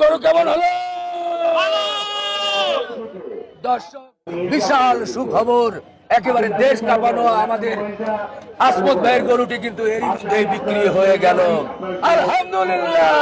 গরু কেমন হলো? বিশাল সুখবর। একেবারে দেশ কাঁপানো আমাদের আসমত ভাইয়ের গরুটি কিন্তু মধ্যে বিক্রি হয়ে গেল। আলহামদুলিল্লাহ!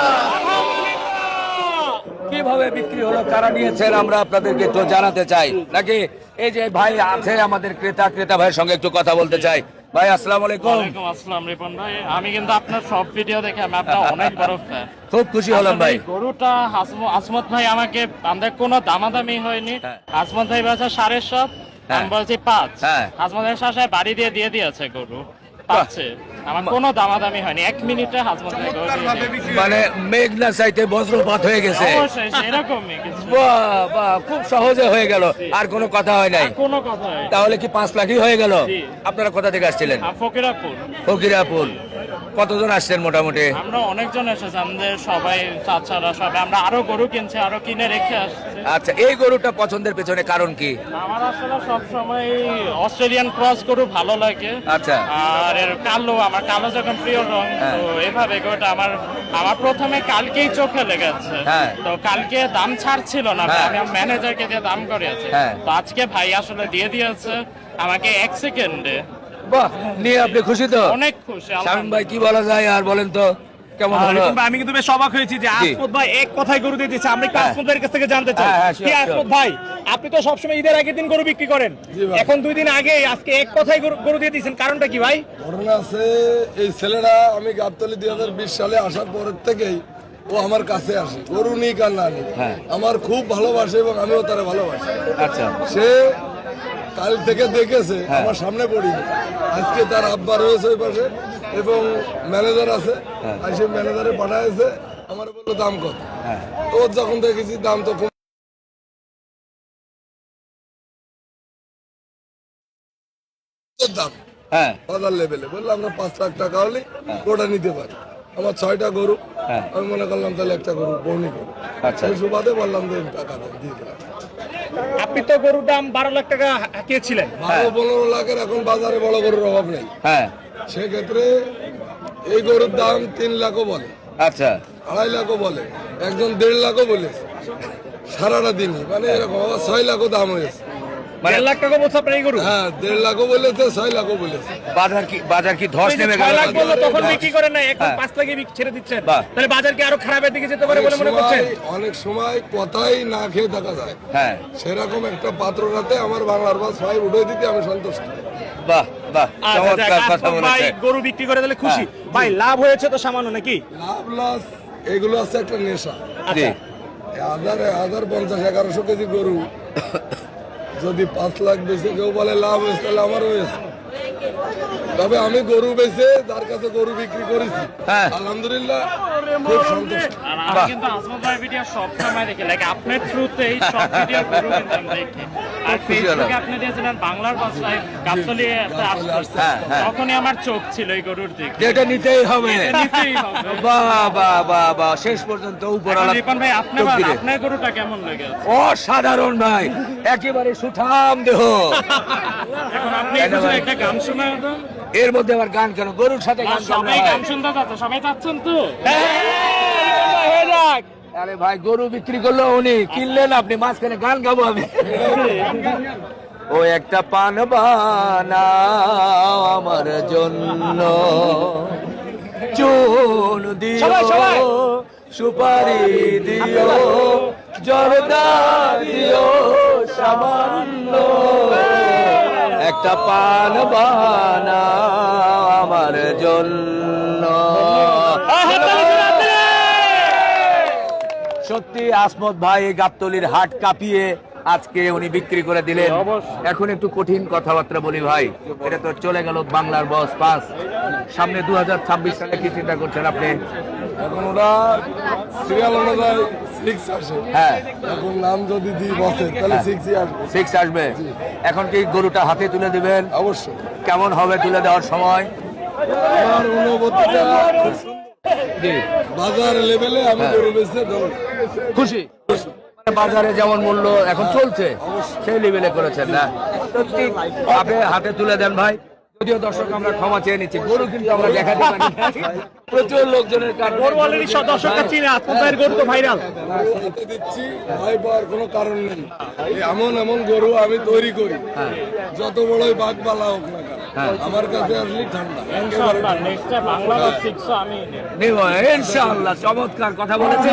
কীভাবে বিক্রি হলো, কারা নিয়েছেন আমরা আপনাদেরকে একটু জানাতে চাই। নাকি এই যে ভাই আছে আমাদের ক্রেতা ক্রেতা ভাইয়ের সঙ্গে একটু কথা বলতে চাই? ভাই আসসালামু আলাইকুম। ওয়ালাইকুম আসসালাম রিপন ভাই। আমি কিন্তু আপনার সব ভিডিও দেখে আমি আপনার অনেক বড় ফ্যান খুব খুশি হলাম ভাই। গরুটা হাসমত আসমত ভাই আমাকে আমাদের কোনো দামাদামি হয়নি। হ্যাঁ। আসমত ভাই বলছে সাড়ে সাত আমি বলছি পাঁচ। হ্যাঁ। হাসমত ভাই বাড়ি দিয়ে দিয়ে দিয়েছে গরু। পাচ্ছে আমার কোনো দামাদামি হয়নি। এক মিনিটে মানে মেঘনা চাইতে বজ্রপাত হয়ে গেছে। বাহ খুব সহজে হয়ে গেল। আর কোনো কথা হয় নাই। কোনো কথা তাহলে কি পাঁচ লাখই হয়ে গেল? আপনারা কোথা থেকে আসছিলেন? ফকিরাপুর। ফকিরাপুর। কতজন আসছেন মোটামুটি আমরা অনেকজন এসেছি আমাদের সবাই চাচারা সবাই আমরা আরও গরু কিনছি আরও কিনে রেখে আসছি আচ্ছা এই গরুটা পছন্দের পেছনে কারণ কি আমার আসলে সবসময় অস্ট্রেলিয়ান ক্রস গরু ভালো লাগে আচ্ছা। আর এর কালো আমার কালো যখন প্রিয় রং হ্যাঁ। তো এভাবে গরুটা আমার আমার প্রথমে কালকেই চোখে লেগেছে হ্যাঁ। তো কালকে দাম ছাড় ছিল না হ্যাঁ। আমি ম্যানেজারকে দিয়ে দাম করিয়েছি হ্যাঁ। তো আজকে ভাই আসলে দিয়ে দিয়েছে আমাকে এক সেকেন্ডে বাহ নিয়ে আপনি খুশি তো? অনেক খুশি শামীম ভাই কি বলা যায় আর বলেন তো কেমন হলো? আমি কিন্তু বেশ অবাক হয়েছি যে আসমত ভাই এক কথায় গরু দিয়ে দিচ্ছে আমরা একটু হ্যাঁ। আসমত ভাইয়ের কাছ থেকে জানতে চাই। হ্যাঁ, হ্যাঁ, কি আসমত ভাই? আপনি তো সবসময় ঈদের আগের দিন গরু বিক্রি করেন। এখন দুই দিন আগে আজকে এক কথায় গরু- দিয়ে দিয়েছেন। কারণটা কি ভাই? ঘটনা আছে এই ছেলেরা আমি গাবতলি দুই হাজার বিশ সালে আসার পরের থেকেই ও আমার কাছে আসে। গরু নিক আর না নিক। আমার খুব ভালোবাসে এবং আমিও তারা ভালোবাসি। আচ্ছা। সে কাল থেকে দেখেছে হ্যাঁ। আমার সামনে পড়িনি আজকে তার আব্বা রয়েছে ওই পাশে এবং ম্যানেজার আছে। হ্যাঁ। আর সে ম্যানেজারে পাঠাইছে আমার বলল দাম কত? হ্যাঁ। ওর যখন দেখেছি দাম তো কম। দাম। হ্যাঁ। লেভেলে। বলল আমরা পাঁচ লাখ টাকা হলে ওটা নিতে পারি। আমার ছয়টা গরু। আমি মনে করলাম তাহলে একটা গরু বৌনি গরু আচ্ছা। সেই সুবাদে বললাম যে টাকা দিয়ে দিলাম। আপনি তো গরুর দাম বারো লাখ টাকা হাঁকিয়েছিলেন। বারো পনেরো লাখের এখন বাজারে বড় গরুর অভাব নেই। হ্যাঁ। সেক্ষেত্রে এই গরুর দাম তিন লাখও বলে। আচ্ছা। আড়াই লাখও বলে। একজন দেড় লাখও বলে। সারাটা দিনই মানে এরকম আবার ছয় লাখও দাম হয়েছে। মানে লাখ টাকা বলছে আপনার এই গরু? হ্যাঁ দেড় লাখও বলেছে ছয় লাখও বলেছে। বাজার কি বাজার কি ধস নেমে গেল? লাখ বলল তখন বিক্রি করেন না এখন হ্যাঁ। পাঁচ লাখে ছেড়ে দিচ্ছেন। বাহ। তাহলে বাজার কি আরও খারাপের দিকে যেতে পারে বলে মনে করছেন? অনেক সময় কথাই না খেয়ে থাকা যায়। হ্যাঁ। সেরকম একটা পাত্র রাতে আমার বাংলার বাস ফাইভ উঠে দিতে আমি সন্তুষ্ট। বাহ বাহ আচ্ছা, চমৎকার কথা বলেছে। হ্যাঁ। গরু বিক্রি করে দিলে খুশি। ভাই লাভ হয়েছে তো সামান্য নাকি? লাভ লস এগুলো আছে একটা নেশা। জি। হাজার হাজার পঞ্চাশ এগারোশো কেজি গরু যদি পাঁচ লাখ বেশি কেউ বলে লাভ হয়েছে তাহলে আমারও হয়েছে। তবে আমি গরু বেচে যার কাছে গরু বিক্রি করেছি। হ্যাঁ। আলহামদুলিল্লাহ খুব সন্তুষ্ট। আর আমি কিন্তু আসমত ভাই ভিডিও সব সময় দেখি। লাইক আপনার থ্রুতে এই সব ভিডিও গরু আমি দেখি। আর খুব খুশি হলাম। ফেসবুকে আপনি দিয়েছিলেন বাংলার ভাষায় গাবতলি হ্যাঁ, হ্যাঁ। তখনই আমার চোখ ছিল এই গরুর দিকে। যেটা নিতেই হবে। নিতেই হবে। বাহ বাহ বাহ বাহ। শেষ পর্যন্ত ভাই আপনি। আপনার গরুটা কেমন লেগে অসাধারণ ভাই। একেবারে সুঠাম দেহ। এখন এর মধ্যে আবার গান কেন? গরুর সাথে গান সবাই গান শুনতে যাচ্ছে সবাই চাচ্ছেন তো। আরে ভাই গরু বিক্রি করল উনি কিনলেন আপনি মাঝখানে গান গাবো আমি। ও একটা পান বানা আমার জন্য। চুন দিও সুপারি দিও জর্দা দিও সামান্য। একটা পান বানা আমার জন্য। সত্যি আসমত ভাই গাবতলির হাট কাঁপিয়ে আজকে উনি বিক্রি করে দিলেন। এখন একটু কঠিন কথাবার্তা বলি ভাই। এটা তো চলে গেল বাংলার বস পাস সামনে দু হাজার ছাব্বিশ সালে কি চিন্তা করছেন আপনি? এখন ওরা সিরিয়াল অনুযায়ী সিক্স আসে। হ্যাঁ। এখন নাম যদি দিই বসে তাহলে সিক্সই আসবে। সিক্স আসবে। এখন কি গরুটা হাতে তুলে দিবেন? অবশ্যই। কেমন হবে তুলে দেওয়ার সময়? আমার অনুভূতিটা খুব সুন্দর। জি বাজার লেভেলে আমি গরু বেচতে খুশি? বাজারে যেমন মূল্য এখন চলছে সেই লেভেলে করেছেন না? সত্যি আপনি হাতে তুলে দেন ভাই। যদিও দর্শক আমরা ক্ষমা চেয়ে নিচ্ছি। গরু কিন্তু আমরা দেখাতে পারি প্রচুর লোকজনের কারণে গরু অলরেডি দর্শকরা চিনে গরু তো ভাইরাল দিচ্ছি ভয় পাওয়ার কোনো কারণ নেই। এমন এমন গরু আমি তৈরি করি যত বড়ই বাঘ বালা হোক না আমার কাছে আসলে ঠান্ডা। একেবারে বাংলা আমি ইনশাআল্লাহ চমৎকার কথা বলেছে।